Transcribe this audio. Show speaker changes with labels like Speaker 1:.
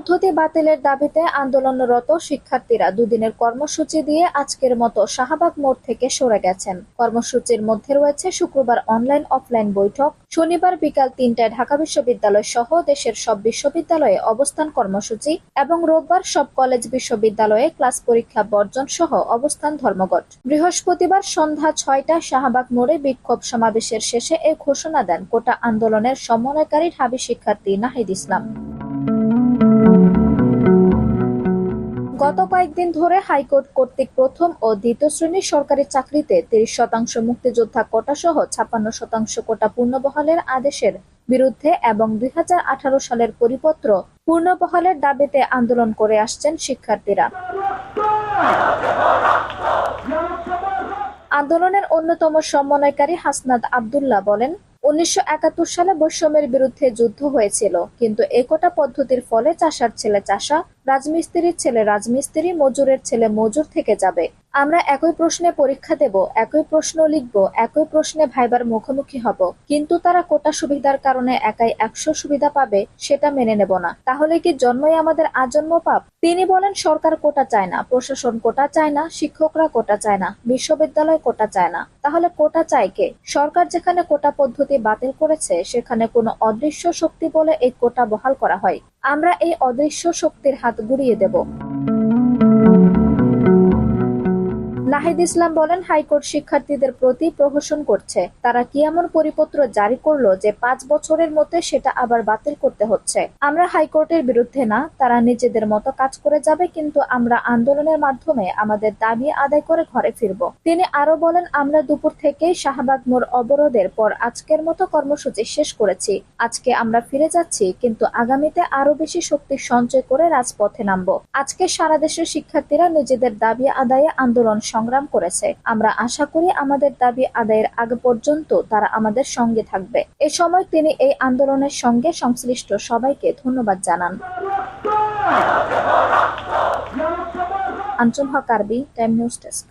Speaker 1: পদ্ধতি বাতিলের দাবিতে আন্দোলনরত শিক্ষার্থীরা দুদিনের কর্মসূচি দিয়ে আজকের মতো শাহবাগ মোড় থেকে সরে গেছেন। কর্মসূচির মধ্যে রয়েছে শুক্রবার অনলাইন অফলাইন বৈঠক, শনিবার বিকাল তিনটায় ঢাকা বিশ্ববিদ্যালয় সহ দেশের সব বিশ্ববিদ্যালয়ে অবস্থান কর্মসূচি এবং রোববার সব কলেজ বিশ্ববিদ্যালয়ে ক্লাস পরীক্ষা বর্জন সহ অবস্থান ধর্মঘট। বৃহস্পতিবার সন্ধ্যা ছয়টায় শাহবাগ মোড়ে বিক্ষোভ সমাবেশের শেষে এ ঘোষণা দেন কোটা আন্দোলনের সমন্বয়কারী ঢাবি শিক্ষার্থী নাহিদ ইসলাম। গত কয়েকদিন ধরে হাইকোর্ট কর্তৃক প্রথম ও দ্বিতীয় শ্রেণির সরকারি চাকরিতে তিরিশ শতাংশ মুক্তিযোদ্ধা কোটা সহ ছাপ্পান্ন শতাংশ কোটা পূর্ণবহালের আদেশের বিরুদ্ধে এবং দুই হাজার আঠারো সালের পরিপত্র পূর্ণবহালের দাবিতে আন্দোলন করে আসছেন শিক্ষার্থীরা। আন্দোলনের অন্যতম সমন্বয়কারী হাসনাত আবদুল্লাহ বলেন, উনিশশো একাত্তর সালে বৈষম্যের বিরুদ্ধে যুদ্ধ হয়েছিল, কিন্তু একোটা পদ্ধতির ফলে চাষার ছেলে চাষা রাজমিস্ত্রির ছেলে রাজমিস্ত্রি মজুরের ছেলে মজুর থেকে যাবে। আমরা একই প্রশ্নে পরীক্ষা দেব, একই প্রশ্ন লিখব, একই প্রশ্নে ভাইবার মুখোমুখি হব। কিন্তু তারা কোটা সুবিধার কারণে একাই একশো সুবিধা পাবে সেটা মেনে নেব না। তাহলে কি জন্মই আমাদের আজন্ম পাপ? তিনি বলেন, সরকার কোটা চায় না, প্রশাসন কোটা চায় না, শিক্ষকরা কোটা চায় না, বিশ্ববিদ্যালয় কোটা চায় না। তাহলে কোটা চায় কে? সরকার যেখানে কোটা পদ্ধতি বাতিল করেছে, সেখানে কোনো অদৃশ্য শক্তি বলে এই কোটা বহাল করা হয়। আমরা এই অদৃশ্য শক্তির হাত গুড়িয়ে দেব। নাহিদ ইসলাম বলেন, হাইকোর্ট শিক্ষার্থীদের প্রতি প্রহসন করছে। তারা কি এমন পরিপত্র জারি করল যে পাঁচ বছরের মধ্যে সেটা আবার বাতিল করতে হচ্ছে? আমরা হাইকোর্টের বিরুদ্ধে না, তারা নিজেদের মতো কাজ করে যাবে, কিন্তু আমরা আন্দোলনের মাধ্যমে আমাদের দাবি আদায় করে ঘরে ফিরব। তিনি আরও বলেন, আমরা দুপুর থেকেই শাহবাগ মোড় অবরোধের পর আজকের মতো কর্মসূচি শেষ করেছি। আজকে আমরা ফিরে যাচ্ছি, কিন্তু আগামীতে আরও বেশি শক্তি সঞ্চয় করে রাজপথে নামব। আজকে সারা দেশের শিক্ষার্থীরা নিজেদের দাবি আদায়ে আন্দোলন সংগ্রাম করেছে। আমরা আশা করি আমাদের দাবি আদায়ের আগে পর্যন্ত তারা আমাদের সঙ্গে থাকবে। এ সময় তিনি এই আন্দোলনের সঙ্গে সংশ্লিষ্ট সবাইকে ধন্যবাদ জানান। আঞ্চল হক আরবি, টাইম নিউজ ডেস্ক।